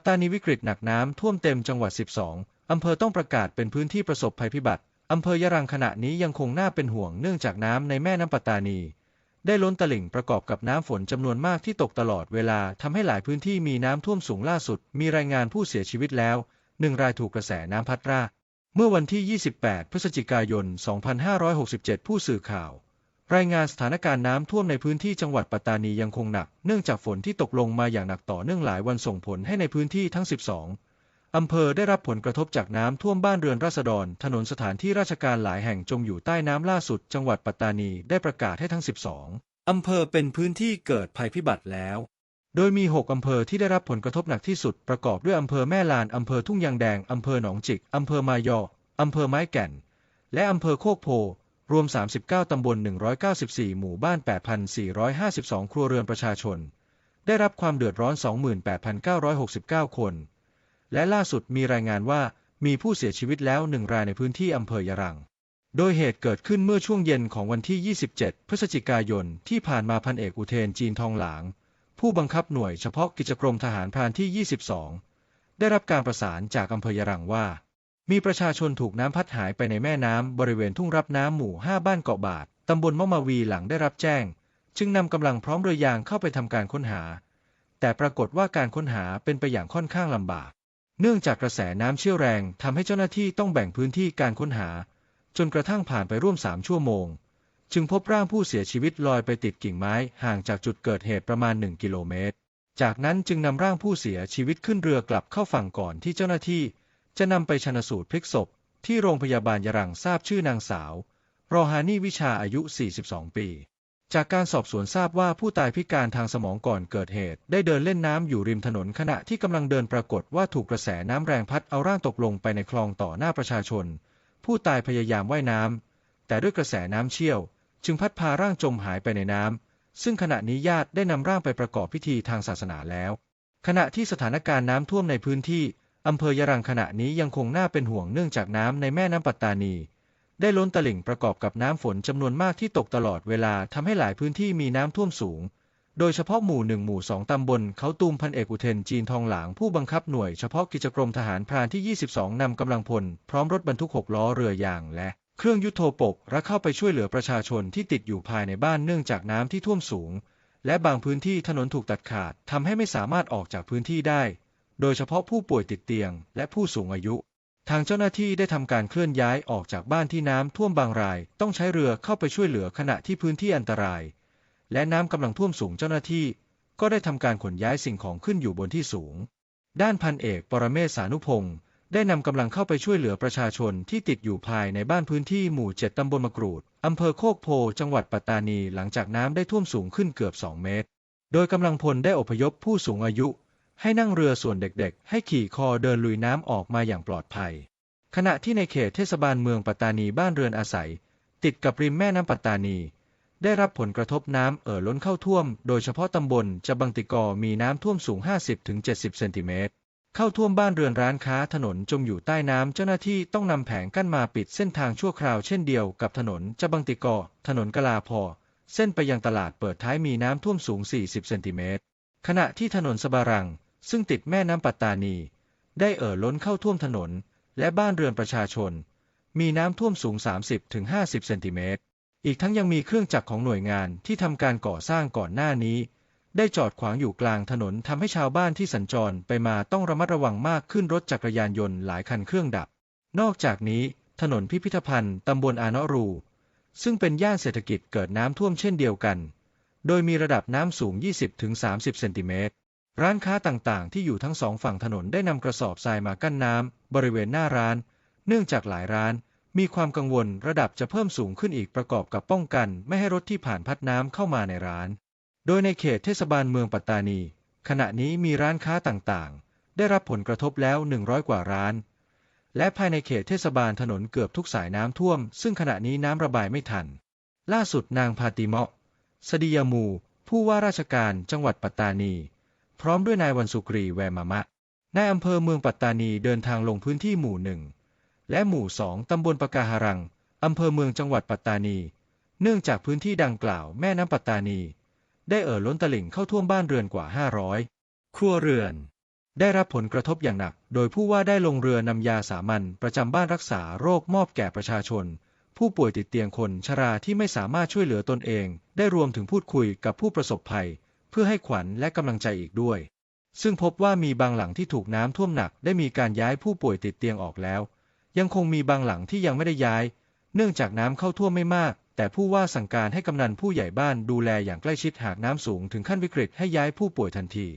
ตตานีวิกฤตหนักน้ำท่วมเต็มจังหวัด 12 อำเภอต้องประกาศเป็นพื้นที่ประสบภัยพิบัติอำเภอยะรังขณะนี้ยังคงน่าเป็นห่วงเนื่องจากน้ำในแม่น้ำปัตตานี ได้ล้นตลิ่งประกอบกับน้ำฝนจำนวนมากที่ตกตลอดเวลาทำให้หลายพื้นที่มีน้ำท่วมสูงล่าสุด มีรายงานผู้เสียชีวิตแล้วหนึ่งรายถูกกระแสน้ำพัดราเมื่อวันที่ 28 พฤศจิกายน 2567 ผู้สื่อข่าว รายงานสถานการณ์น้ำท่วมในพื้นที่จังหวัดปัตตานียังคงหนัก เนื่องจากฝนที่ตกลงมาอย่างหนักต่อเนื่องหลายวันส่งผลให้ในพื้นที่ทั้ง 12 อำเภอได้รับผลกระทบจากน้ำท่วมบ้านเรือนราษฎร ถนนสถานที่ราชการหลายแห่งจมอยู่ใต้น้ำล่าสุด จังหวัดปัตตานีได้ประกาศให้ทั้ง 12 อำเภอเป็นพื้นที่เกิดภัยพิบัติแล้ว โดยมี 6 อำเภอที่ได้รับผลกระทบหนักที่สุด ประกอบด้วยอำเภอแม่ลาน อำเภอทุ่งยางแดง อำเภอหนองจิก อำเภอมายอ อำเภอไม้แก่น และอำเภอโคกโพ รวม 39 ตำบล 194 หมู่บ้าน 8,452 ครัวเรือนประชาชน ได้รับความเดือดร้อน 28,969 คน และล่าสุดมีรายงานว่ามีผู้เสียชีวิตแล้วหนึ่งรายในพื้นที่อำเภอยะรัง โดยเหตุเกิดขึ้นเมื่อช่วงเย็นของวันที่ 27 พฤศจิกายนที่ผ่านมาพันเอกอุเทนจีนทองหลาง ผู้บังคับหน่วยเฉพาะกิจกรมทหารพรานที่ 22 ได้รับการประสานจากอำเภอยะรังว่า มีประชาชนถูกน้ำพัดหายไปในแม่น้ำบริเวณทุ่งรับน้ำหมู่ 5 บ้านเกาะบาดตำบลมะมาวีหลังได้รับแจ้ง จึงนำกำลังพร้อมเรือยางเข้าไปทำการค้นหา แต่ปรากฏว่าการค้นหาเป็นไปอย่างค่อนข้างลำบาก เนื่องจากกระแสน้ำเชี่ยวแรงทำให้เจ้าหน้าที่ต้องแบ่งพื้นที่การค้นหา จนกระทั่งผ่านไปร่วมสามชั่วโมง จึงพบร่างผู้เสียชีวิตลอยไปติดกิ่งไม้ห่างจากจุดเกิดเหตุประมาณ 1 กิโลเมตร จากนั้นจึงนำร่างผู้เสียชีวิตขึ้นเรือกลับเข้าฝั่งก่อนที่เจ้าหน้าที่ จะนำไปชนสูตรพลิกศพที่โรงพยาบาลยะรังทราบชื่อนางสาว รอฮานี่วิชาอายุ 42 ปี จากการสอบสวนทราบว่าผู้ตายพิการทางสมองก่อนเกิดเหตุ ได้เดินเล่นน้ำอยู่ริมถนนขณะที่กำลังเดินปรากฏว่าถูกกระแสน้ำแรงพัดเอาร่างตกลงไปในคลองต่อหน้าประชาชน ผู้ตายพยายามว่ายน้ำแต่ด้วยกระแสน้ำเชี่ยว จึงพัดพาร่างจมหายไปในน้ำซึ่งขณะนี้ญาติได้นำร่างไปประกอบพิธีทางศาสนาแล้วขณะที่สถานการณ์น้ำท่วมในพื้นที่ อำเภอยะรังขณะนี้ยังคงน่าเป็นห่วงเนื่องจากน้ำในแม่น้ำปัตตานี ได้ล้นตลิ่งประกอบกับน้ำฝนจำนวนมากที่ตกตลอดเวลาทำให้หลายพื้นที่มีน้ำท่วมสูง โดยเฉพาะหมู่หนึ่งหมู่สองตำบลเขาตูมพันเอกอุเทนจีนทองหลางผู้บังคับหน่วยเฉพาะกิจกรมทหารพรานที่ 22นำกำลังพลพร้อมรถบรรทุกหกล้อเรือยางและเครื่องยุทโธปกและเข้าไปช่วยเหลือประชาชนที่ติดอยู่ภายในบ้านเนื่องจากน้ำที่ท่วมสูง และบางพื้นที่ถนนถูกตัดขาดทำให้ไม่สามารถออกจากพื้นที่ได้ โดยเฉพาะผู้ป่วยติดเตียง และผู้สูงอายุ ทางเจ้าหน้าที่ได้ทำการเคลื่อนย้ายออกจากบ้านที่น้ำท่วมบางราย ต้องใช้เรือเข้าไปช่วยเหลือขณะที่พื้นที่อันตราย และน้ำกำลังท่วมสูงเจ้าหน้าที่ ก็ได้ทำการขนย้ายสิ่งของขึ้นอยู่บนที่สูง ด้านพันเอกปรเมศสานุพงศ์ได้นำกำลังเข้าไปช่วยเหลือประชาชนที่ติดอยู่ภายในบ้านพื้นที่หมู่เจ็ดตำบลมะกรูดอำเภอโคกโพ จังหวัดปัตตานี หลังจากน้ำได้ท่วมสูงขึ้นเกือบ 2 เมตร โดยกำลังพลได้อพยพผู้สูงอายุ ให้นั่งเรือส่วนเด็กๆ ให้ขี่คอเดินลุยน้ำออกมาอย่างปลอดภัย ขณะที่ในเขตเทศบาลเมืองปัตตานีบ้านเรือนอาศัย ติดกับริมแม่น้ำปัตตานี ได้รับผลกระทบน้ำเอ่อล้นเข้าท่วม โดยเฉพาะตำบลจะบังติกอมีน้ำท่วมสูง 50-70 เซนติเมตรเข้าท่วมบ้านเรือนร้านค้าถนนจมอยู่ใต้น้ำเจ้าหน้าที่ต้องนำแผงกั้นมาปิดเส้นทางชั่วคราวเช่นเดียวกับถนนจะบังติกอถนนกลาพอ เส้นไปยังตลาดเปิดท้ายมีน้ำท่วมสูง 40 เซนติเมตรขณะที่ถนนสบารัง ซึ่งติดแม่น้ำปัตตานี ได้เอ่อล้นเข้าท่วมถนน และบ้านเรือนประชาชน มีน้ำท่วมสูง 30-50 เซนติเมตร อีกทั้งยังมีเครื่องจักรของหน่วยงานที่ทำการก่อสร้างก่อนหน้านี้ ได้จอดขวางอยู่กลางถนนทำให้ชาวบ้านที่สัญจรไปมาต้องระมัดระวังมากขึ้นรถจักรยานยนต์หลายคันเครื่องดับ นอกจากนี้ถนนพิพิธภัณฑ์ตำบลอานาะรู ซึ่งเป็นย่านเศรษฐกิจเกิดน้ำท่วมเช่นเดียวกัน โดยมีระดับน้ำสูง 20-30 เซนติเมตร ร้านค้าต่างๆ ที่อยู่ทั้งสองฝั่งถนนได้นำกระสอบทรายมากั้นน้ำบริเวณหน้าร้าน เนื่องจากหลายร้าน มีความกังวลระดับจะเพิ่มสูงขึ้นอีกประกอบกับป้องกัน ไม่ให้รถที่ผ่านพัดน้ำเข้ามาในร้าน โดยในเขตเทศบาลเมืองปัตตานี ขณะนี้มีร้านค้าต่างๆ ได้รับผลกระทบแล้ว 100 กว่าร้าน และภายในเขตเทศบาลถนนเกือบทุกสายน้ำท่วม ซึ่งขณะนี้น้ำระบายไม่ทัน ล่าสุดนางพาติเมาะสดียามู ผู้ว่าราชการจังหวัดปัตตานี พร้อมด้วยนายวันสุกรีแวมามะนายอำเภอเมืองปัตตานีเดินทางลงพื้นที่หมู่หนึ่งและหมู่สองตำบลปะกาหารังอำเภอเมืองจังหวัดปัตตานี เนื่องจากพื้นที่ดังกล่าวแม่น้ำปัตตานี ได้เอ่อล้นตลิ่งเข้าท่วมบ้านเรือนกว่า 500 ครัวเรือน ได้รับผลกระทบอย่างหนัก โดยผู้ว่าได้ลงเรือนำยาสามัญประจำบ้านรักษาโรคมอบแก่ประชาชน ผู้ป่วยติดเตียงคนชราที่ไม่สามารถช่วยเหลือตนเอง ได้รวมถึงพูดคุยกับผู้ประสบภัย เพื่อให้ขวัญและกำลังใจอีกด้วย ซึ่งพบว่ามีบางหลังที่ถูกน้ำท่วมหนักได้มีการย้ายผู้ป่วยติดเตียงออกแล้ว ยังคงมีบางหลังที่ยังไม่ได้ย้าย เนื่องจากน้ำเข้าท่วมไม่มาก แต่ผู้ว่าสั่งการให้กำนันผู้ใหญ่บ้านดูแลอย่างใกล้ชิดหากน้ำสูงถึงขั้นวิกฤตให้ย้ายผู้ป่วยทันที